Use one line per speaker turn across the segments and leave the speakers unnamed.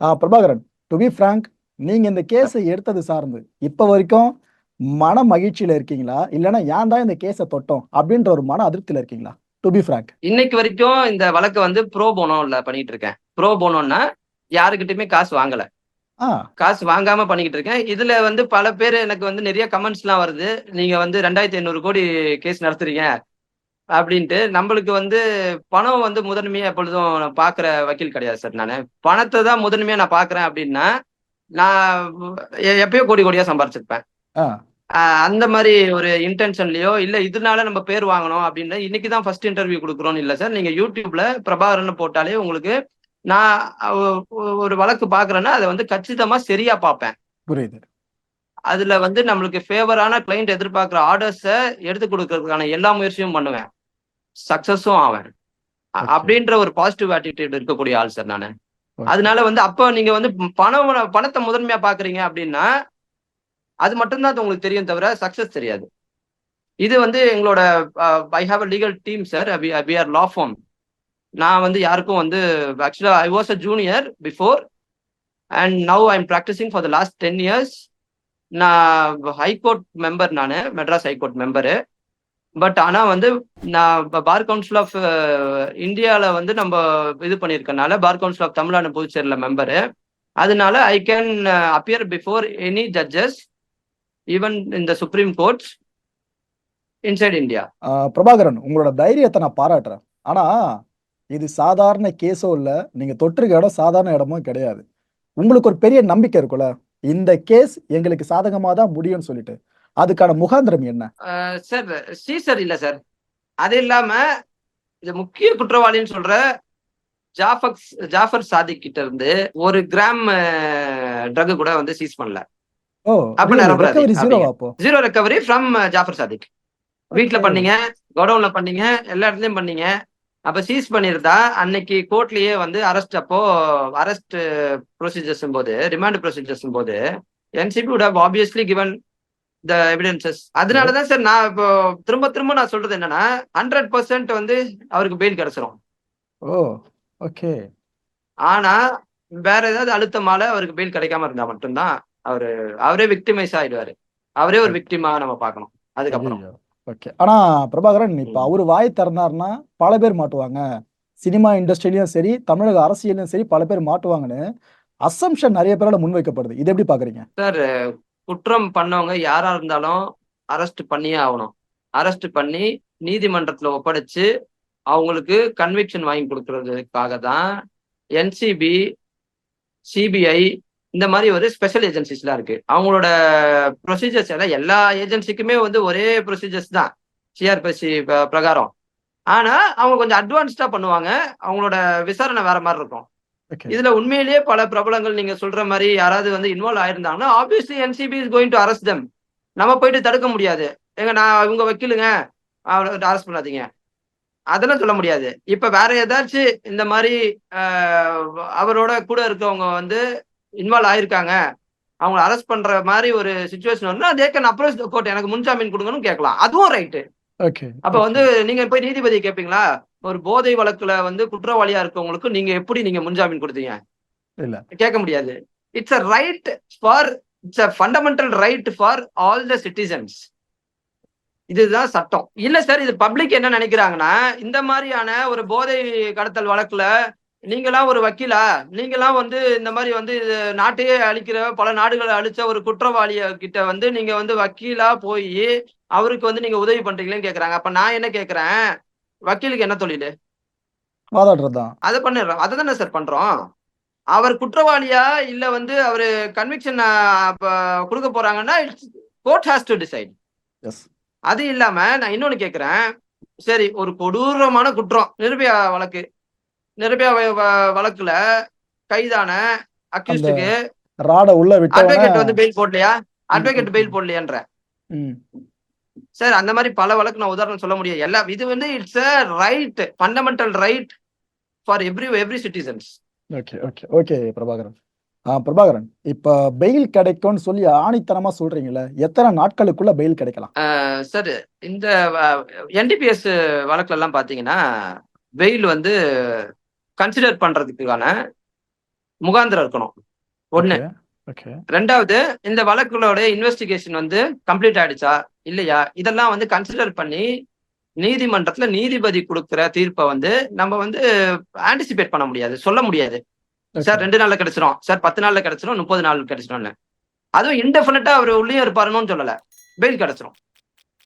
Prabhakaran to be frank நீங்க இந்த கேஸை எடுத்தது சார்ந்து இப்ப வரைக்கும் மன மகிழ்ச்சியில இருக்கீங்களா? இல்லைன்னா ஏன் தான் இந்த கேஸை தொட்டோம்? அப்படின்ற ஒரு மன அதிருப்தியில இருக்கீங்களா? டு பி ஃப்ராங்க்
இன்னைக்கு வரைக்கும் இந்த வழக்கை வந்து ப்ரோ போனோம்ல பண்ணிட்டு இருக்கேன். ப்ரோ போனோம்னா யாருக்கிட்டயுமே காசு வாங்கல. காசு வாங்காம பண்ணிக்கிட்டு இருக்கேன். இதுல வந்து பல பேர் எனக்கு வந்து நிறைய கமெண்ட்ஸ் எல்லாம் வருது. நீங்க வந்து ரெண்டாயிரத்தி ஐநூறு கோடி கேஸ் நடத்துறீங்க. அப்படின்ட்டு நம்மளுக்கு வந்து பணம் வந்து முதன்மையா எப்பொழுதும் நான் பாக்குற வக்கீல் கிடையாது சார் நான். பணத்தை தான் முதன்மையா நான் பாக்குறேன் அப்படின்னா நான் எப்பயோ கோடி கோடியா சம்பாரிச்சிருப்பேன். அந்த மாதிரி ஒரு இன்டென்ஷன்லயோ இல்ல இதனால நம்ம பேர் வாங்கணும் அப்படின்னு இன்னைக்கு தான் ஃபர்ஸ்ட் இன்டர்வியூ கொடுக்குறோம்னு இல்ல சார். நீங்க யூடியூப்ல பிரபாகரன் போட்டாலே உங்களுக்கு நான் ஒரு வழக்கு பாக்குறேன்னா அதை வந்து கச்சிதமா சரியா பார்ப்பேன்
புரியுது.
அதுல வந்து நம்மளுக்கு ஃபேவரான கிளைண்ட் எதிர்பார்க்குற ஆர்டர்ஸை எடுத்து கொடுக்கறதுக்கான எல்லா முயற்சியும் பண்ணுவேன். சக்சஸும் ஆவேன். அப்படின்ற ஒரு பாசிட்டிவ் ஆட்டிடியூட் இருக்கக்கூடிய ஆள் சார் நான். அதனால வந்து அப்போ நீங்க வந்து பணம் பணத்தை முதன்மையா பாக்குறீங்க அப்படின்னா அது மட்டும்தான் அது உங்களுக்கு தெரியும் தவிர சக்சஸ் தெரியாது. இது வந்து எங்களோட I have a legal team sir we are law firm நான் வந்து யாருக்கும் வந்து ஆக்சுவலா I was a junior before and now I am practising for the last ten years நான் ஹைகோர்ட் மெம்பர் நான் மெட்ராஸ் ஹைகோர்ட் மெம்பரு பட் ஆனா வந்து நான் பார் கவுன்சில் ஆஃப் இந்தியாவில் வந்து நம்ம இது பண்ணியிருக்கனால பார் கவுன்சில் ஆஃப் தமிழ்நாடு புதுச்சேரியில் மெம்பரு. அதனால I can appear before any judges even இந்த supreme courts inside India.
Prabhakaran உங்களோட தைரியத்தை நான் பாராட்டுறேன். ஆனா இது சாதாரண கேஸோ இல்ல நீங்க தொற்றுக்க இடம் சாதாரண இடமும் கிடையாது. உங்களுக்கு ஒரு பெரிய நம்பிக்கை இருக்குல்ல இந்த கேஸ் எங்களுக்கு சாதகமா தான் முடியும்னு சொல்லிட்டு. அதுக்கான முகாந்திரம் என்ன?
சார் சீசர் இல்ல சார். அது இல்லாம இது முக்கிய குற்றவாளின்னு சொல்ற ஜாஃபக் ஜாஃபர் சாதிக் கிட்ட இருந்து ஒரு கிராம் ட்ரக் கூட வந்து சீஸ் பண்ணல.
Zero
recovery from Jaffer Sadiq. வீட்ல. பண்ணீங்க கோடவுன்ல பண்ணீங்க எல்லா இடத்துலயும் பண்ணீங்க. அப்ப சீஸ் பண்ணிருந்தா அன்னைக்கு கோர்ட்லயே வந்து அரெஸ்ட் அப்போ அரெஸ்ட் ப்ரொசீஜர்ஸ் போது ரிமாண்ட் ப்ரொசீஜர்ஸ் போது NCB would have obviously given the evidences அதனாலதான் சார் நான் இப்போ திரும்ப திரும்ப நான் சொல்றது என்னன்னா ஹண்ட்ரட் பர்சன்ட் வந்து அவருக்கு பெயில் கிடைச்சிரும்.
ஓ ஓகே
ஆனா வேற ஏதாவது அழுத்தமால அவருக்கு பெயில் கிடைக்காம இருந்தா மட்டும்தான் அவரு அவரே விக்டிமைஸ் ஆயிடுவாரு. அவரே ஒரு விக்டிமா நம்ம பார்க்கணும். அதுக்கப்புறம்.
ஓகே ஆனா பிரபாகரன் இப்ப. அவரு வாய் திறந்தாருன்னா பல பேர் மாட்டுவாங்க. சினிமா இண்டஸ்ட்ரியிலயும் சரி தமிழக அரசியலையும் சரி பல பேர் மாட்டுவாங்கன்னு அசம்ஷன் நிறைய பேரால முன்வைக்கப்படுது. இது எப்படி பாக்குறீங்க?
சார் குற்றம் பண்ணவங்க யாரா இருந்தாலும் அரெஸ்ட் பண்ணியே ஆகணும். அரெஸ்ட் பண்ணி நீதிமன்றத்துல ஒப்படைச்சு அவங்களுக்கு கன்விக்ஷன் வாங்கி கொடுக்கறதுக்காக தான் என்சிபி சிபிஐ இந்த மாதிரி ஒரு ஸ்பெஷல் ஏஜென்சிஸ்லாம் இருக்கு. அவங்களோட ப்ரொசீஜர்ஸ் எல்லாம் எல்லா ஏஜென்சிக்குமே வந்து ஒரே ப்ரொசீஜர்ஸ் தான். சிஆர்பிசி பிரகாரம். ஆனா அவங்க கொஞ்சம் அட்வான்ஸ்டா பண்ணுவாங்க. அவங்களோட விசாரணை வேற மாதிரி இருக்கும். இதுல உண்மையிலேயே பல பிரபலங்கள் நீங்க சொல்ற மாதிரி யாராவது வந்து involve ஆயிருந்தாங்கன்னா obviously NCB is going to arrest them. நம்ம போயிட்டு தடுக்க முடியாது. எங்க நான் இவங்க வக்கீலுங்க. அரெஸ்ட் பண்ணாதீங்க. அதெல்லாம் சொல்ல முடியாது. இப்ப வேற ஏதாச்சும் இந்த மாதிரி அவரோட கூட இருக்கவங்க வந்து இன்வால்வ் ஆயிருக்காங்க. அவங்கள அரெஸ்ட் பண்ற மாதிரி ஒரு சுச்சுவேஷன் வந்து தே கேன் அப்ரோச் கோர்ட் எனக்கு முன்ஜாமீன் கொடுங்கன்னு கேட்கலாம். அதுவும் ரைட்டு அப்ப வந்து நீங்க போய் நீதிபதி கேட்பீங்களா ஒரு போதை வழக்குல வந்து குற்றவாளியா இருக்கவங்களுக்கு நீங்க எப்படி நீங்க முன்ஜாமீன் கொடுத்தீங்க?
இல்ல.
கேட்க முடியாது. It's a right for it's a fundamental right for all the citizens இதுதான் சட்டம். இல்ல சார் இது பப்ளிக் என்ன நினைக்கிறாங்கன்னா இந்த மாதிரியான ஒரு போதை கடத்தல் வழக்குல நீங்களாம் ஒரு வக்கீலா? நீங்களாம் வந்து இந்த மாதிரி வந்து இது நாட்டையே அழிக்கிற பல நாடுகளை அழிச்ச ஒரு குற்றவாளிய கிட்ட வந்து நீங்க வந்து வக்கீலா போய் அவருக்கு வந்து நீங்க உதவி பண்றீங்களேன்னு கேக்குறாங்க. அப்ப நான் என்ன கேக்குறேன்? வக்கீலுக்கு என்ன தொழில்?
வாதாடுறதுதான்.
அதை பண்ணிடுறோம். அதை தானே சார் பண்றோம். அவர் குற்றவாளியா? இல்ல வந்து அவரு கன்விக்ஷன் கொடுக்க போறாங்கன்னா கோர்ட் ஹாஸ் டு டிசைட் அது இல்லாம நான் இன்னொன்னு கேக்குறேன். சரி ஒரு கொடூரமான குற்றம். நிர்பயா வழக்கு. நிர்பயா வழக்குல கைதான அக்யூஸ்டுக்கு
ராட உள்ள
அட்வொகேட் வந்து பெயில் போடலையா? அட்வொகேட் பெயில் போடலையான்ற. சார் அந்த மாதிரி பல வழக்கு நான் உதாரணம் சொல்ல முடியாது. எல்லா இது வந்து it's a right fundamental right for every every citizens
okay okay okay Prabhakaran ஆ பிரபாகரன் இப்ப பெயில் கிடைக்கும்னு சொல்லி ஆணித்தனமா சொல்றீங்கல்ல எத்தனை நாட்களுக்குள்ள பெயில் கிடைக்கலாம்?
சார் இந்த என்டிபிஎஸ் வழக்குல எல்லாம் பாத்தீங்கன்னா வெயில் வந்து கன்சிடர் பண்றதுக்கான முகாந்திரம் இருக்கணும். ஒண்ணு.
ஓகே
ரெண்டாவது இந்த வழக்குகளோட இன்வெஸ்டிகேஷன் வந்து கம்ப்ளீட் ஆயிடுச்சா? இல்லையா? இதெல்லாம் வந்து கன்சிடர் பண்ணி நீதிமன்றத்துல நீதிபதி கொடுக்கிற தீர்ப்பை வந்து நம்ம வந்து ஆன்டிசிபேட் பண்ண முடியாது. சொல்ல முடியாது. சார் ரெண்டு நாள்ல கிடைச்சிரும். சார் பத்து நாள்ல கிடைச்சிரும் முப்பது நாள் கிடைச்சிரும்னு. அதுவும் இன்டெஃபினட்டா அவர் உள்ளே இருப்பாருன்னு சொல்லல. பெயில் கிடைச்சிரும்.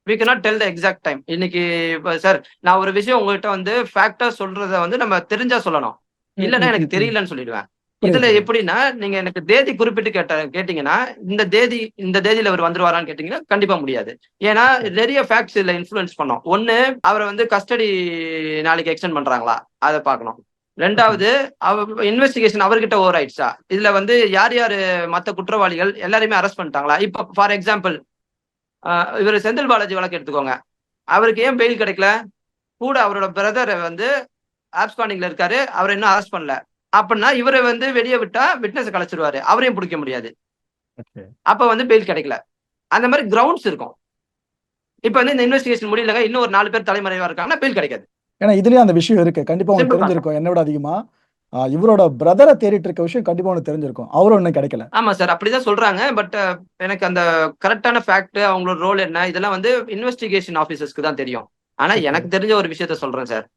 We cannot tell the exact time இன்னைக்கு சார் நான் ஒரு விஷயம் உங்ககிட்ட வந்து ஃபேக்டா சொல்றத வந்து நம்ம தெரிஞ்சா சொல்லணும். இல்லைன்னா எனக்கு தெரியலன்னு சொல்லிடுவேன். இதுல எப்படின்னா நீங்க எனக்கு தேதி குறிப்பிட்டு கேட்ட கேட்டீங்கன்னா இந்த தேதி இந்த தேதியில அவர் வந்துருவாரான்னு கேட்டீங்கன்னா கண்டிப்பா முடியாது. ஏன்னா நிறைய ஃபேக்ட்ஸ் இதுல இன்ஃபுளுன்ஸ் பண்ணோம். ஒண்ணு அவரை வந்து கஸ்டடி நாளைக்கு எக்ஸ்டெண்ட் பண்றாங்களா? அதை பார்க்கணும். ரெண்டாவது அவ இன்வெஸ்டிகேஷன் அவர்கிட்ட ஓவர் ஆயிடுச்சா? இதுல வந்து யார் யாரு மத்த குற்றவாளிகள் எல்லாரையுமே அரெஸ்ட் பண்ணிட்டாங்களா? இப்ப ஃபார் எக்ஸாம்பிள் இவர் செந்தில் பாலாஜி வழக்கு எடுத்துக்கோங்க. அவருக்கு ஏன் பெயில் கிடைக்கல? கூட அவரோட பிரதர் வந்து ஆப்ஸ்காண்டிங்ல இருக்காரு. அவரை இன்னும் அரெஸ்ட் பண்ணல. அப்படின்னா இவரை வந்து வெளியே விட்டா விட்னஸ் கலைச்சிருவாரு. அவரையும் பிடிக்க முடியாது. அப்ப வந்து பெயில் கிடைக்கல. அந்த மாதிரி கிரவுண்ட்ஸ் இருக்கும். இப்ப வந்து இந்த இன்வெஸ்டிகேஷன் முடியலங்க இன்னும் ஒரு நாலு பேர் தலைமறைவா இருக்காங்கன்னா பெயில் கிடைக்காது.
ஏன்னா இதுலயும் அந்த விஷயம் இருக்கு. கண்டிப்பா உங்களுக்கு. தெரிஞ்சிருக்கும். என்னோட அதிகமா. இவரோட பிரதரை தேடிட்டு இருக்க விஷயம் கண்டிப்பா உனக்கு தெரிஞ்சிருக்கும். அவரும் இன்னும் கிடைக்கல.
ஆமா சார் அப்படிதான் சொல்றாங்க. பட் எனக்கு அந்த கரெக்டான ஃபேக்ட் அவங்களோட ரோல் என்ன? இதெல்லாம் வந்து இன்வெஸ்டிகேஷன் ஆபீசர்ஸ்க்கு தான் தெரியும். ஆனா. எனக்கு தெரிஞ்ச ஒரு விஷயத்த சொல்றேன் சார்.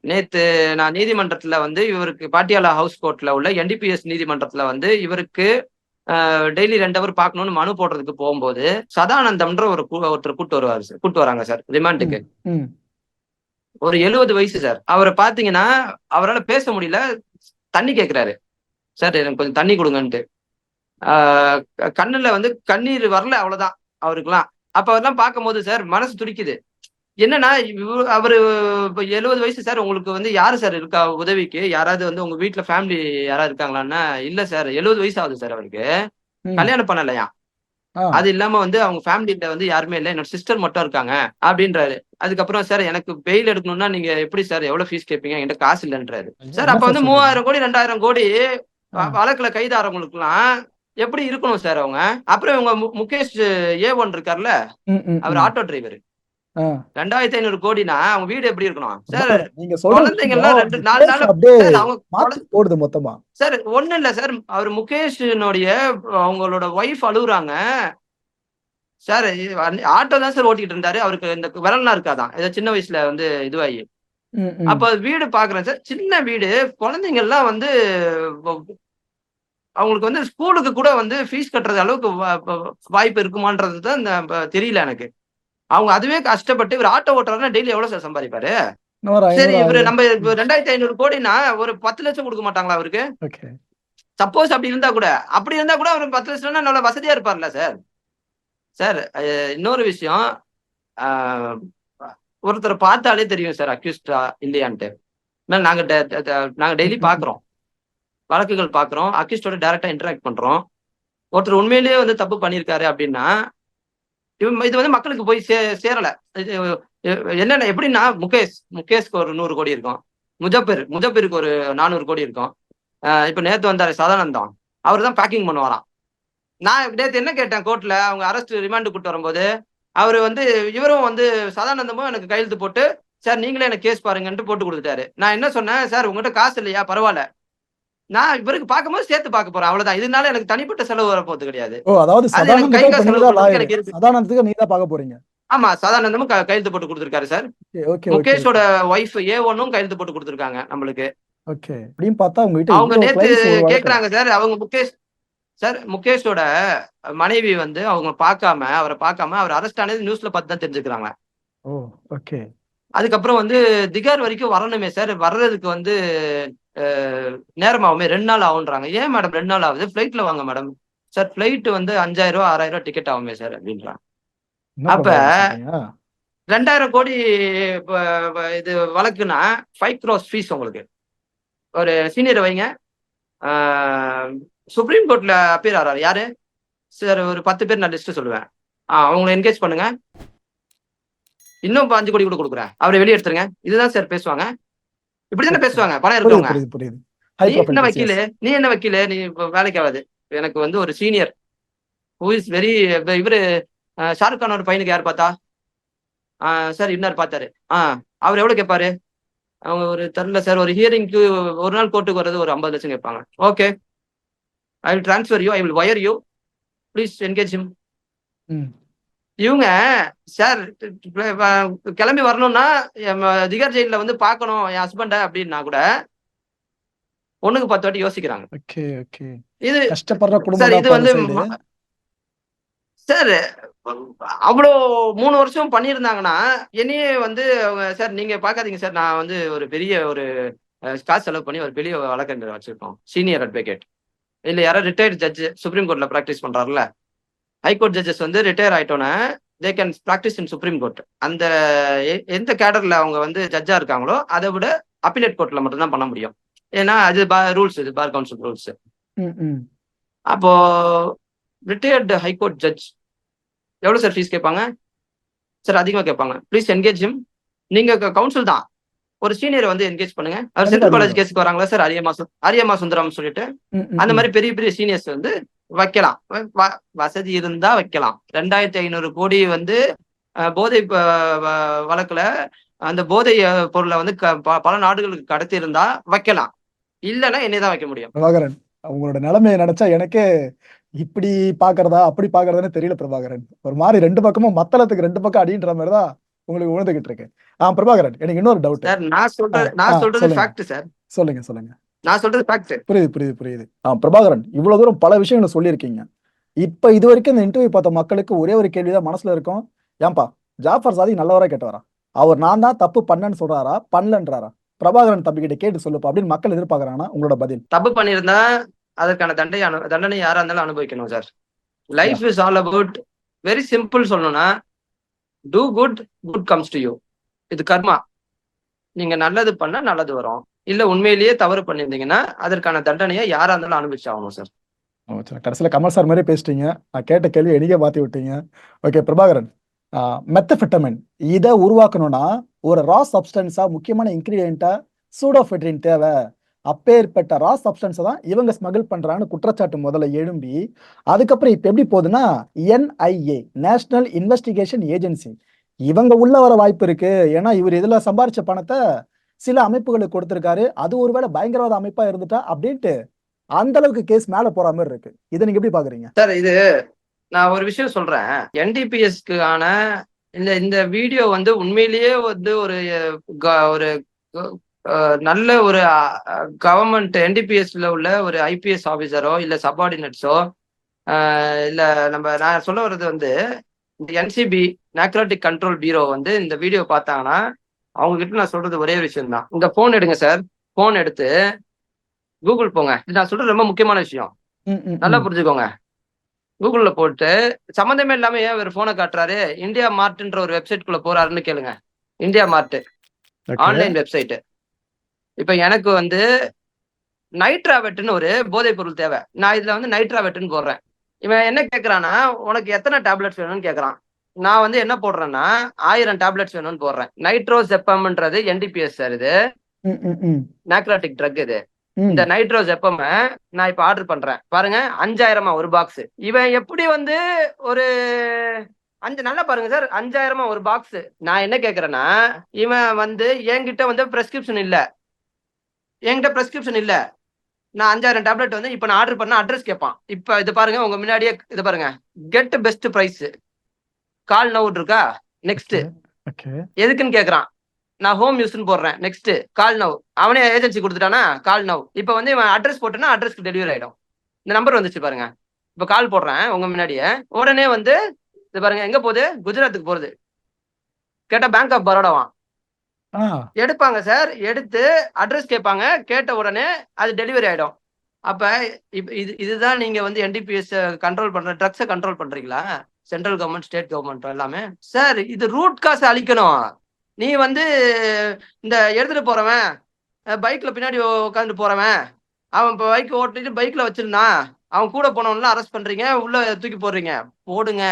நேத்து நான் நீதிமன்றத்துல வந்து இவருக்கு பாட்டியாலா ஹவுஸ் கோர்ட்ல உள்ள என்டிபிஎஸ் நீதிமன்றத்துல வந்து இவருக்கு டெய்லி ரெண்டு ஹவர் பார்க்கணும்னு மனு போடுறதுக்கு போகும்போது சதானந்தம்ன்ற ஒரு ஒருத்தர் கூட்டு வருவாரு சார். கூட்டு வராங்க சார். ரிமாண்டுக்கு. ஒரு எழுபது வயசு சார். அவரை பாத்தீங்கன்னா அவரால் பேச முடியல. தண்ணி கேட்கிறாரு சார் எனக்கு கொஞ்சம் தண்ணி கொடுங்கன்ட்டு. கண்ணுல வந்து கண்ணீர் வரல அவ்வளவுதான். அவருக்குலாம் அப்ப அதெல்லாம் பார்க்கும்போது சார் மனசு துடிக்குது. என்னன்னா அவரு இப்ப எழுபது வயசு சார் உங்களுக்கு வந்து யாரு சார் இருக்கா உதவிக்கு யாராவது வந்து உங்க வீட்டுல ஃபேமிலி யாராவது இருக்காங்களான்னா இல்ல சார் எழுபது வயசு ஆகுது சார் அவருக்கு. கல்யாணம் பண்ணலையா. அது இல்லாம வந்து அவங்க ஃபேமிலில வந்து யாருமே இல்லை என்னோட சிஸ்டர் மட்டும் இருக்காங்க அப்படின்றாரு அதுக்கப்புறம் சார் எனக்கு பெயில் எடுக்கணும்னா நீங்க எப்படி சார் எவ்வளவு ஃபீஸ் கேட்பீங்க என்கிட்ட காசு இல்லைன்றாரு சார் அப்ப வந்து? மூவாயிரம் கோடி ரெண்டாயிரம் கோடி. வழக்குல கைதாரவங்களுக்குலாம் எப்படி இருக்கணும் சார் அவங்க அப்புறம் இவங்க முகேஷ் ஏ ஒன் இருக்கார்ல
ம், ம்,
அவர். Auto driver. ரெண்டாயிரத்தி ஐநூறு கோடினா அவங்க வீடு எப்படி இருக்கணும்? சார்
நீங்க
குழந்தைங்க எல்லாம் ரெண்டு நாலு நாள் அவங்க
போடுது மொத்தமா.
சார் ஒண்ணு இல்ல சார் அவர் முகேஷனுடைய அவங்களோட ஒய்ஃப் அழுகுறாங்க சார் ஆட்டோ தான் சார் ஓட்டிட்டு இருந்தாரு. அவருக்கு இந்த விரல்லாம் இருக்காதான் ஏதோ சின்ன வயசுல வந்து இதுவாகி. அப்ப வீடு பாக்குறேன் சார். சின்ன வீடு. குழந்தைங்க எல்லாம் வந்து அவங்களுக்கு வந்து ஸ்கூலுக்கு கூட வந்து ஃபீஸ் கட்டுறது அளவுக்கு வாய்ப்பு இருக்குமான்றது தான் தெரியல எனக்கு. அவங்க அதுவே கஷ்டப்பட்டு இவர் ஆட்டோ ஓட்டுறாருன்னா டெய்லி எவ்வளவு சார் சம்பாதிப்பாரு? சரி இவரு. நம்ம ரெண்டாயிரத்தி ஐநூறு கோடினா ஒரு பத்து லட்சம் கொடுக்க மாட்டாங்களா அவருக்கு? சப்போஸ் அப்படி இருந்தா கூட அப்படி இருந்தா கூட அவர் பத்து லட்சம்னா நல்ல வசதியா இருப்பார்ல சார்? சார் இன்னொரு விஷயம் ஒருத்தரை பார்த்தாலே தெரியும் சார் அக்யூஸ்டா இல்லையான்ட்டு. நாங்க நாங்க டெய்லி பாக்குறோம். வழக்குகள் பாக்குறோம். அக்யூஸ்டோட டைரக்டா இன்டராக்ட் பண்றோம். ஒருத்தர் உண்மையிலேயே வந்து தப்பு பண்ணியிருக்காரு அப்படின்னா இது வந்து மக்களுக்கு போய் சே சேரல. இது என்னென்ன எப்படின்னா முகேஷ் முகேஷ்க்கு ஒரு நூறு கோடி இருக்கும். முஜப்பர் முஜப்பருக்கு ஒரு நானூறு கோடி இருக்கும். இப்போ நேற்று வந்தார் சதானந்தம். அவர் தான் பேக்கிங் பண்ணுவாராம். நான் நேற்று என்ன கேட்டேன் கோர்ட்ல அவங்க அரெஸ்ட் ரிமாண்டு கூட்டு வரும்போது அவர் வந்து இவரும் வந்து சதானந்தமும் எனக்கு கையெழுத்து போட்டு சார் நீங்களே எனக்கு கேஸ் பாருங்கன்ட்டு போட்டு கொடுத்துட்டாரு. நான் என்ன சொன்னேன் சார் உங்ககிட்ட காசு இல்லையா? பரவாயில்ல. நான் இவருக்கு பார்க்கும்போது சேர்த்து பார்க்க போறேன். அவ்வளவுதான். இதனால எனக்கு தனிப்பட்ட செலவு வரப்போறது கிடையாது.
ஓ அதாவது
அது எனக்கு கை காசு
சதானந்துக்கு
செலவு
நீதான்
எனக்கு
லாயர்.
இருக்கு.
சதானந்துக்கு நீ தான் பார்க்க போறீங்க.
ஆமா சதானந்தமும் கையெழுத்து போட்டு கொடுத்துருக்காரு சார். முகேஷோட ஒய்ஃப் ஏ ஒன்னும் கையெழுத்து போட்டு கொடுத்துருக்காங்க நம்மளுக்கு.
ஓகே. அப்படின்னு பார்த்தா உங்ககிட்ட
அவங்க நேத்து. கேக்குறாங்க சார். அவங்க முகேஷ் சார் முகேஷோட மனைவி வந்து அவங்க பார்க்காம அவரை பார்க்காம அவர் அரெஸ்ட் ஆனது நியூஸ்ல பார்த்து தான் தெரிஞ்சுக்கிறாங்க.
Oh okay.
அதுக்கப்புறம் வந்து திகார் வரைக்கும் வரணுமே சார். வர்றதுக்கு வந்து அஹ், நேரமாகுமே. ரெண்டு நாள் ஆகுன்றாங்க. ஏன் மேடம் ரெண்டு நாள் ஆகுது? ஃபிளைட்ல வாங்க மேடம் சார் ஃபிளைட் வந்து அஞ்சாயிரம் ரூபா ஆறாயிரம் ரூபா டிக்கெட் ஆகுமே சார் அப்படின்றாங்க. அப்ப-? ரெண்டாயிரம் கோடி இது வழக்குனா ஃபைவ் க்ரோஸ் ஃபீஸ் உங்களுக்கு. ஒரு சீனியரை வைங்க. சுப்ரீம் கோர்ட்ல அப்பீர் ஆறாரு. யாரு? சார் ஒரு பத்து பேர் நான் லிஸ்ட் சொல்லுவேன். அவங்களை என்கேஜ் பண்ணுங்க. இன்னும் அஞ்சு கோடி கூட கொடுக்குறேன். அவரை வெளியே எடுத்துருங்க. இதுதான் சார் பேசுவாங்க. இப்படிதானே பேசுவாங்க பணம் இருக்கவங்க நீ என்ன வக்கீலு? நீ என்ன வக்கீலு? நீ வேலைக்கு ஆகாது எனக்கு வந்து ஒரு சீனியர் ஹூ இஸ் வெரி இவரு ஷாருக் கான் ஒரு பையனுக்கு யார் பார்த்தா? சார் இன்னார் பார்த்தாரு. ஆ அவர் எவ்வளவு கேட்பாரு? அவங்க ஒரு தெரில சார் ஒரு ஹியரிங்க்கு ஒரு நாள் கோர்ட்டுக்கு வர்றது ஒரு ஐம்பது லட்சம் கேட்பாங்க. Okay I will transfer you I will wire you please engage him. இவங்க சார் கிளம்பி வரணும்னா திகார் ஜெயில வந்து பார்க்கணும் என் ஹஸ்பண்ட அப்படின்னா கூட ஒண்ணுக்கு பத்து வாட்டி யோசிக்கிறாங்க. இது சார் இது வந்து சார் அவ்வளோ மூணு வருஷம் பண்ணியிருந்தாங்கன்னா என்னையே வந்து அவங்க சார் நீங்க பார்க்காதீங்க சார். நான் வந்து ஒரு பெரிய ஒரு காசு செலவு பண்ணி ஒரு பெரிய வழக்கறிஞர் வச்சிருக்கோம். சீனியர் அட்வொகேட் இல்ல யாரோ ரிட்டையர்ட் ஜட்ஜ் சுப்ரீம் கோர்ட்ல ப்ராக்டிஸ் பண்றாருல ஹைகோர்ட் ஜட்ஜஸ் வந்து retire ஆயிட்டோன்னே they can practise in supreme court அந்த எந்த கேடர்ல அவங்க வந்து ஜட்ஜா இருக்காங்களோ அதை விட அப்பிலேட் கோர்ட்ல மட்டும்தான் பண்ண முடியும். ஏன்னா அது ரூல்ஸ் இது பார் கவுன்சில் ரூல்ஸ். அப்போ ரிட்டையர்டு ஹைகோர்ட் ஜட்ஜ் எவ்வளவு சார் ஃபீஸ் கேட்பாங்க? சார் அதிகமா கேட்பாங்க. ப்ளீஸ் என்கேஜ் ஹிம் நீங்க கவுன்சில் தான். ஒரு சீனியர் வந்து என்கேஜ் பண்ணுங்க. அவர் சென்ட்ரல் காலேஜ். கேஸ்க்கு வராங்களா சார் அரியமா அரியமா சுந்தரம் சொல்லிட்டு. அந்த. மாதிரி பெரிய பெரிய சீனியர்ஸ் வந்து வைக்கலாம். வசதி இருந்தா வைக்கலாம். ரெண்டாயிரத்தி ஐநூறு கோடி வந்து போதை வழக்குல அந்த போதை பொருளை வந்து பல நாடுகளுக்கு கடத்தி இருந்தா வைக்கலாம். இல்லைன்னா என்னதான் வைக்க முடியும்.
பிரபாகரன் உங்களோட நிலைமையை நினைச்சா எனக்கே இப்படி பாக்குறதா அப்படி பாக்குறதான்னு தெரியல பிரபாகரன். ஒரு மாதிரி ரெண்டு பக்கமும் மத்தளத்துக்கு ரெண்டு பக்கம் அடின்ற மாதிரி தான் உங்களுக்கு உணர்ந்துகிட்டு இருக்கேன் ஆ பிரபாகரன் எனக்கு இன்னொரு டவுட்
சார் நான் சொல்றது நான் சொல்றது. Fact sir.
சொல்லுங்க சொல்லுங்க.
நான் சொல்றது ஃபேக்ட்
புரியுது புரியுது புரியுது. ஆ பிரபாகரன் இவ்வளவு தூரம் பல விஷயங்களை சொல்லியிருக்கீங்க. இப்ப இது வரைக்கும் இந்த இன்டர்வியூ பார்த்த மக்களுக்கு ஒரே ஒரு கேள்விதான் மனசுல இருக்கும். ஏன்பா ஜாஃபர் சாதி நல்லவரா கெட்டவரா? அவர் நான் தான் தப்பு பண்ணேன்னு சொல்றாரா? பண்ணலன்றாரா? பிரபாகரன் தம்பி கிட்ட கேட்டு சொல்லுப்பா அப்படின்னு மக்கள் எதிர்பார்க்கறாங்கன்னா உங்களோட பதில்.
தப்பு பண்ணியிருந்தா அதற்கான தண்டனை தண்டனை யாரா இருந்தாலும் அனுபவிக்கணும் sir. Life is all about very simple சொல்லணும்னா do good good comes to you இது கர்மா. நீங்க நல்லது பண்ணா நல்லது வரும். இல்ல உண்மையிலேயே தவறு பண்ணியிருந்தீங்கன்னா அதற்கான தண்டனையை யாரா இருந்தாலும் அனுபவிச்சாகணும் சார்
ஓ, கடைசியில கமல் சார் மாதிரி பேசிட்டீங்க. நான் கேட்ட கேள்வி எனக்கே மாத்தி விட்டீங்க. ஓகே பிரபாகரன். மெத்தஃபிட்டமின் இதை உருவாக்கணும்னா ஒரு ரா சப்ஸ்டன்ஸா முக்கியமான இன்கிரீடியண்டா சூடோஃபெட்ரின் தேவை. அப்பேற்பட்ட ரா சப்ஸ்டன்ஸை தான் இவங்க ஸ்மகிள் பண்ணுறான்னு குற்றச்சாட்டு முதல்ல எழும்பி அதுக்கப்புறம் இப்போ எப்படி போகுதுன்னா என்ஐஏ நேஷனல் இன்வெஸ்டிகேஷன் ஏஜென்சி இவங்க உள்ள வர வாய்ப்பு இருக்கு. ஏன்னா இவர் இதில் சம்பாரிச்ச பணத்தை சில அமைப்புகளுக்கு கொடுத்திருக்காரு. அது ஒருவேளை பயங்கரவாத அமைப்பா இருந்துட்டா அப்படின்ட்டு அந்த அளவுக்கு கேஸ் மேல போற மாதிரி இருக்கு. இதை நீங்க எப்படி பாக்குறீங்க?
சார் இது நான் ஒரு விஷயம் சொல்றேன். என்டிபிஎஸ்க்கு ஆன இந்த இந்த வீடியோ வந்து உண்மையிலேயே வந்து ஒரு க- ஒரு நல்ல ஒரு கவர்மெண்ட் என்டிபிஎஸ்ல உள்ள ஒரு ஐபிஎஸ் ஆபீசரோ இல்ல சபார்டினேட்ஸோ இல்ல நம்ம நான் சொல்ல வர்றது வந்து இந்த என்சிபி நாக்ரோட்டிக் கண்ட்ரோல் பியூரோ வந்து இந்த வீடியோ பார்த்தாங்கன்னா அவங்க கிட்ட நான் சொல்றது ஒரே விஷயம் தான் இந்த போன் எடுங்க சார் போன் எடுத்து கூகுள் போங்க. இது நான் சொல்றது ரொம்ப முக்கியமான விஷயம். நல்லா. புரிஞ்சுக்கோங்க. கூகுள்ல போட்டு சம்மந்தமே இல்லாம ஏன் இவர் போனை காட்டுறாரு? இந்தியா மார்ட்ன்ற ஒரு வெப்சைட் குள்ள போறாருன்னு கேளுங்க. இந்தியா மார்ட். ஆன்லைன் வெப்சைட் இப்ப எனக்கு வந்து நைட்ராவெட்னு ஒரு போதைப் பொருள் தேவை. நான் இதுல வந்து நைட்ராவெட்னு போடுறேன். இவன் என்ன கேக்குறான்னா உனக்கு எத்தனை டேப்லெட்ஸ் வேணும்னு கேக்குறான். நான் வந்து என்ன போடுறேன்னா ஆயிரம் டேப்லெட்ஸ் வேணும்னு போடுறேன். நைட்ரோசெப்பம்ன்றது என்டிபிஎஸ் சார் இது. நாக்ராட்டிக் ட்ரக் இது. இந்த நைட்ரோஸ் எப்பம நான் இப்ப ஆர்டர் பண்றேன். பாருங்க அஞ்சாயிரமா ஒரு பாக்ஸ் இவன் எப்படி வந்து ஒரு அஞ்சு நல்லா பாருங்க சார் அஞ்சாயிரமா ஒரு பாக்ஸ் நான் என்ன கேக்குறேன்னா இவன் வந்து என்கிட்ட வந்து பிரெஸ்கிரிப்ஷன் இல்ல. என்கிட்ட பிரெஸ்கிரிப்ஷன் இல்ல. நான் அஞ்சாயிரம் டேப்லெட் வந்து இப்ப நான் ஆர்டர் பண்ண அட்ரஸ் கேட்பான் இப்ப இது பாருங்க உங்க முன்னாடியே இது பாருங்க. Get best price call now இருக்கா? நெக்ஸ்ட். எதுக்குன்னு கேக்குறான். நான் ஹோம் யூஸ்னு போடுறேன். நெக்ஸ்ட் கால் நவ் அவனே ஏஜென்சி கொடுத்துட்டானா? கால் நவ் இப்போ வந்து இவன் அட்ரஸ் போட்டேன்னா அட்ரஸ்க்கு டெலிவரி ஆயிடும். இந்த நம்பர் வந்துச்சு பாருங்க. இப்போ கால் போடுறேன் உங்க முன்னாடியே. உடனே வந்து இது பாருங்க எங்க போகுது? குஜராத்துக்கு போகுது. கேட்டா பேங்க் ஆஃப் பரோடாவான் எடுப்பாங்க சார் எடுத்து அட்ரஸ் கேட்பாங்க. கேட்ட உடனே அது டெலிவரி ஆயிடும். அப்ப இது இதுதான் நீங்க வந்து என்டிபிஎஸ் கண்ட்ரோல் பண்ற ட்ரக்ஸை கண்ட்ரோல் பண்றீங்களா? சென்ட்ரல் கவர்மெண்ட் ஸ்டேட் கவர்மெண்ட் எல்லாமே. சார் இது ரூட் காசு அழிக்கணும். நீ வந்து இந்த எடுத்துட்டு போறவன் பைக்ல பின்னாடி உட்காந்துட்டு போறவன் அவன் இப்போ பைக் ஓட்டிட்டு பைக்ல வச்சிருந்தான் அவன் கூட போனவன்லாம் அரெஸ்ட் பண்றீங்க உள்ள தூக்கி போடுறீங்க. போடுங்க.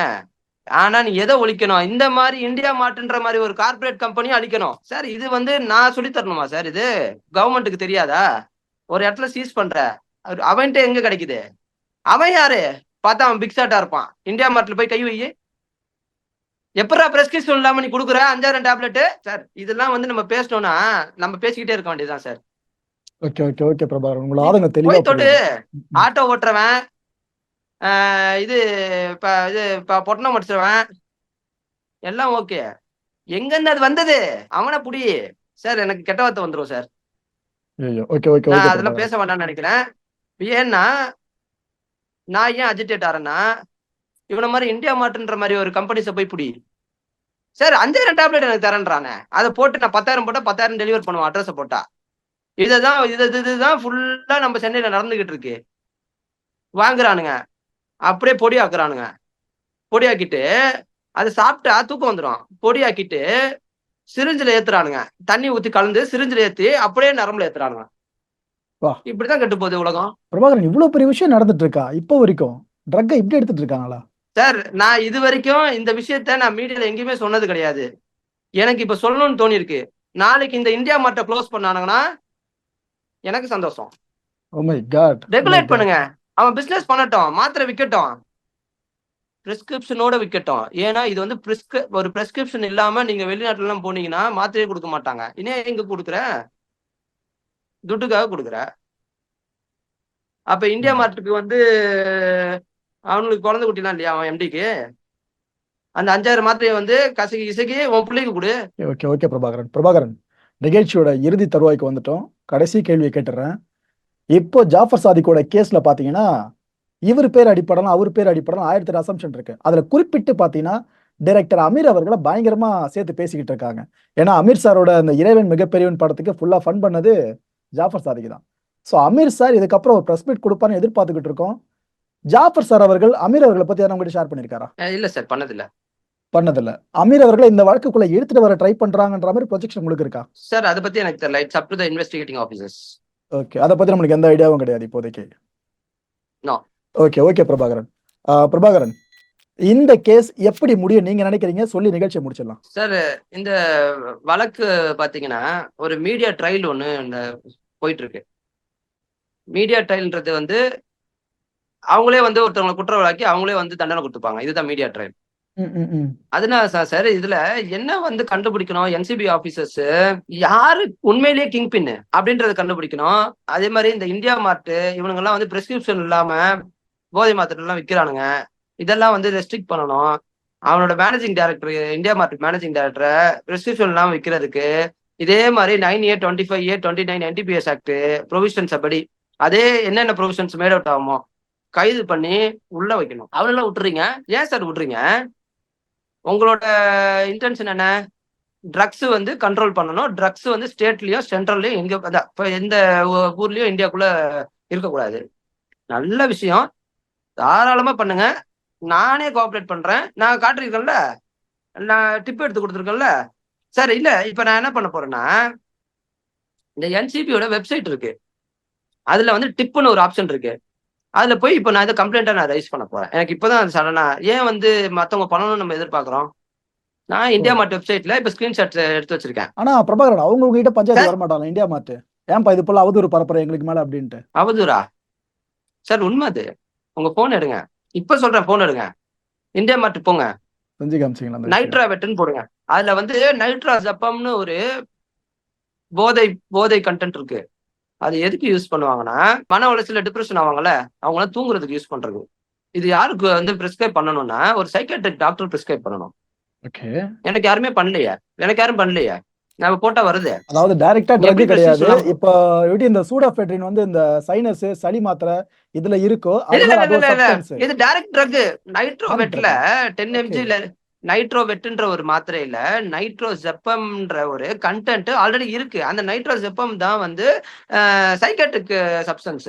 ஆனா நீ எதை ஒழிக்கணும்? இந்த மாதிரி இந்தியா மாட்டுன்ற மாதிரி ஒரு கார்ப்பரேட் கம்பெனியும் அழிக்கணும். சார் இது வந்து நான் சொல்லி தரணுமா சார் இது? கவர்மெண்ட்டுக்கு தெரியாதா? ஒரு இடத்துல சீஸ் பண்ற. அவன்கிட்ட எங்க கிடைக்குது? அவன் யாரு? பார்த்தா அவன் பிக் ஷாட்டா இருப்பான். இந்தியா மார்ட்ல போய் கை வை. எப்படா பிரெஸ்கிரிப்ஷன் இல்லாம நீ கொடுக்குற? அஞ்சாயிரம் டேப்லெட் சார் இதெல்லாம் வந்து நம்ம பேசணும்னா நம்ம பேசிக்கிட்டே இருக்க வேண்டியதுதான் sir.
Okay okay okay Prabhakaran. உங்களோட ஆதங்கம் தெளிவா
தொட்டு. ஆட்டோ ஓட்டுறவன் இது இப்ப இது இப்ப பொட்டணம் முடிச்சிருவன் எல்லாம் ஓகே எங்க இருந்து அது வந்தது? அவனை புடி. சார் எனக்கு கெட்ட வார்த்தை வந்துரும் சார்.
ஓகே ஓகே
அதெல்லாம் பேச வேண்டாம்னு நினைக்கிறேன். ஏன்னா நான் ஏன் அஜிடேட் ஆறேன்னா இவனை மாதிரி இந்தியா மாட்டுன்ற மாதிரி ஒரு கம்பெனிஸை போய் பிடி. சார் அஞ்சாயிரம் டேப்லெட் எனக்கு தரேன்றானே. அதை போட்டு நான் பத்தாயிரம் போட்டா பத்தாயிரம் டெலிவர் பண்ணுவோம் அட்ரஸை போட்டா. இதுதான் இது இது- இதுதான் ஃபுல்லா நம்ம சென்னையில நடந்துகிட்டு இருக்கு. வாங்குறானுங்க. அப்படியே பொடி ஆக்குறானுங்க பொடியாக்கிட்டு அது சாப்பிட்டா தூக்கம் வந்துடும் பொடியாக்கிட்டு சிரிஞ்சில ஏத்துறானுங்க. தண்ணி ஊத்தி கலந்து சிரிஞ்சில ஏத்தி அப்படியே நரம்புல ஏத்துறானுங்க. இப்படிதான் கெட்டு போகுது உலகம்.
பிரபாகரன் இவ்வளவு பெரிய விஷயம் நடந்துட்டு இருக்கா இப்போ வரைக்கும். ட்ரக்கை இப்படி எடுத்துட்டு இருக்காங்களா
சார் நான் இது வரைக்கும் இந்த விஷயத்த நான் மீடியால எங்கேயுமே சொன்னது கிடையாது. எனக்கு இப்ப சொல்லணும்னு தோணி இருக்கு நாளைக்கு இந்த இந்தியா மார்ட்டை க்ளோஸ் பண்ணானுங்கன்னா எனக்கு சந்தோஷம்.
ஓ மை காட்
ரெகுலேட் பண்ணுங்க. அவன் பிசினஸ் பண்ணட்டும். மாத்திரை விற்கட்டும் பிரிஸ்கிரிப்ஷனோட விற்கட்டும் ஏன்னா இது வந்து பிரிஸ்க ஒரு பிரெஸ்கிரிப்ஷன் இல்லாம நீங்க வெளிநாட்டுல எல்லாம் போனீங்கன்னா மாத்திரையே கொடுக்க மாட்டாங்க. இன்னும் எங்க கொடுக்குற? துட்டுக்காக கொடுக்குற. அப்ப இந்தியா. மார்ட்டுக்கு வந்து அவனுக்கு குழந்தை குட்டிலாம் இல்லையா அவன் எம்டிக்கு அந்த அஞ்சாயிரம் மாத்திரையை வந்து கசகி இசகி உன் பிள்ளைக்கு கொடு.
Okay okay Prabhakaran. பிரபாகரன் நிகழ்ச்சியோட இறுதி தருவாய்க்கு வந்துட்டோம். கடைசி கேள்வியை கேட்டுறேன். இப்போ ஜாஃபர் சாதிக்கோட கேஸ்ல பாத்தீங்கன்னா இவர் பேர் அடிப்படலாம் அவர் பேர் அடிப்படலாம் ஆயிரத்தி எட்டு அசம்ஷன் இருக்கு. அதுல குறிப்பிட்டு பாத்தீங்கன்னா டைரக்டர் அமீர் அவர்களை பயங்கரமா சேர்த்து பேசிக்கிட்டு இருக்காங்க. ஏன்னா அமீர் சாரோட அந்த இறைவன் மிகப்பெரியவன் படத்துக்கு ஃபுல்லா ஃபன் பண்ணது ஜாஃபர் சாதிக்கு தான். ஸோ அமீர் சார் இதுக்கப்புறம் ஒரு ப்ரெஸ் மீட் கொடுப்பான்னு எதிர்பார்த்துக்கிட்டு இருக்கோம். ஜாஃபர் சார் அவர்கள் அமீர் அவர்களை பத்தி யாரும் உங்ககிட்ட ஷேர் பண்ணியிருக்காரா?
அஹ் இல்ல சார் பண்ணதில்ல.
பண்ணதில்ல. அமீர் அவர்களை இந்த வழக்குக்குள்ள எடுத்துட்டு வர ட்ரை பண்றாங்கன்ற மாதிரி ப்ரொஜெக்ஷன் உங்களுக்கு இருக்கா?
சார் அதை பத்தி எனக்கு தெரியல. It's up to the investigating officers
okay அதை பத்தி நம்மளுக்கு எந்த ஐடியாவும் கிடையாது இப்போதைக்கு. Okay okay Prabhakaran. பிரபாகரன் இந்த கேஸ் எப்படி முடியும்? நீங்க நினைக்கிறீங்க? சொல்லி நிகழ்ச்சியை முடிச்சிடலாம்.
சார் இந்த வழக்கு பாத்தீங்கன்னா ஒரு மீடியா ட்ரையல் ஒன்று போயிட்டு இருக்கு மீடியா ட்ரையல்ன்றது வந்து அவங்களே வந்து ஒருத்தவங்களை குற்றவாளியாக்கி அவங்களே வந்து தண்டனை கொடுத்துப்பாங்க. இதுதான் மீடியா ட்ரையல். அதனால சார் சார் இதுல என்ன வந்து கண்டுபிடிக்கணும்? என்சிபி ஆபீசர்ஸ் யாரு உண்மையிலேயே கிங் பின்னு அப்படின்றத கண்டுபிடிக்கணும். அதே மாதிரி இந்த இந்தியா மார்ட் இவனுங்க எல்லாம் வந்து பிரெஸ்கிரிப்ஷன் இல்லாம போதை மாத்திரை எல்லாம் விற்கிறானுங்க இதெல்லாம் வந்து ரெஸ்ட்ரிக்ட் பண்ணணும். அவனோட managing director India Mart managing டைரக்டரை prescription இல்லாம விற்கிறதுக்கு இதே மாதிரி nine A twenty five A twenty nine NDPS act provisions அப்படி அதே என்னென்ன ப்ரொவிஷன்ஸ் மேட் அவுட் ஆகுமோ கைது பண்ணி உள்ள வைக்கணும். அவனெல்லாம் விட்டுறீங்க? ஏன் சார் விட்டுறீங்க? உங்களோட இன்டென்ஷன் என்ன? ட்ரக்ஸ் வந்து கண்ட்ரோல் பண்ணணும். ட்ரக்ஸ் வந்து ஸ்டேட்லயும் சென்ட்ரல்லையும் எங்க எந்த ஊர்லயும் இந்தியாக்குள்ள இருக்கக்கூடாது. நல்ல விஷயம். தாராளமா பண்ணுங்க. நானே கோஆப்ரேட் பண்றேன். நான் காட்டிருக்கேன்ல நான் டிப் எடுத்து கொடுத்துருக்கேன்ல. சார் இல்ல இப்ப நான் என்ன பண்ண போறேன்னா இந்த என்சிபியோட வெப்சைட் இருக்கு. அதுல வந்து டிப்னு ஒரு ஆப்ஷன் இருக்கு. அதுல போய் இப்போ நான் இதை கம்ப்ளைண்டா நான் ரைஸ் பண்ண போறேன். எனக்கு இப்பதான் சடனா ஏன் வந்து மத்தவங்க பண்ணணும்னு நம்ம எதிர்பார்க்கறோம்? நான் இந்தியா மார்ட் வெப்சைட்ல இப்ப ஸ்கிரீன்ஷாட் எடுத்து வச்சிருக்கேன்.
ஆனா பிரபாகரன் அவங்க உங்ககிட்ட பஞ்சாயத்து. வர மாட்டாங்க இந்தியா மாட்டு ஏன்பா இது போல அவதூறு பரப்புற எங்களுக்கு மேல அப்படின்ட்டு?
அவதூறா? சார் உண்மை அது. உங்க போன் எடுங்க. இப்ப சொல்றேன் போன் எடுங்க. இந்தியா மார்ட் போங்க.
செஞ்சு காமிச்சிங்களா?
நைட்ரா வெட்டுன்னு போடுங்க. அதுல வந்து நைட்ரா ஜப்பம்னு ஒரு போதை போதை கண்டென்ட் இருக்கு. அது எதுக்கு யூஸ் பண்ணுவாங்கன்னா மன உளைச்சல டிப்ரெஷன் ஆவாங்கல்ல அவங்களாம் தூங்குறதுக்கு யூஸ் பண்றது. இது யாருக்கு வந்து பிரிஸ்கிரைப் பண்ணணும்னா ஒரு சைக்காட்ரிக் டாக்டர் பிரிஸ்கிரைப் பண்ணணும்.
ஓகே
எனக்கு யாருமே பண்ணலையே. எனக்கு யாரும் பண்ணலையே. நான் போட்டா வருது.
அதாவது டைரக்டா ட்ரக் கிடையாது. இப்போ எப்படி இந்த சூடாஃபெட்ரின் வந்து இந்த சைனஸ் சளி மாத்திரை இதுல இருக்கோ
இது டைரக்ட் ட்ரக் நைட்ரோ
Direct
வெட்ல டென். எம்ஜில நைட்ரோ வெட்டுன்ற ஒரு மாத்திரையில நைட்ரோ ஜெப்பம்ன்ற ஒரு கண்டென்ட் ஆல்ரெடி இருக்கு. அந்த நைட்ரோ ஜெப்பம் தான் வந்து சைக்காட்ரிக் சப்ஸ்டன்ஸ்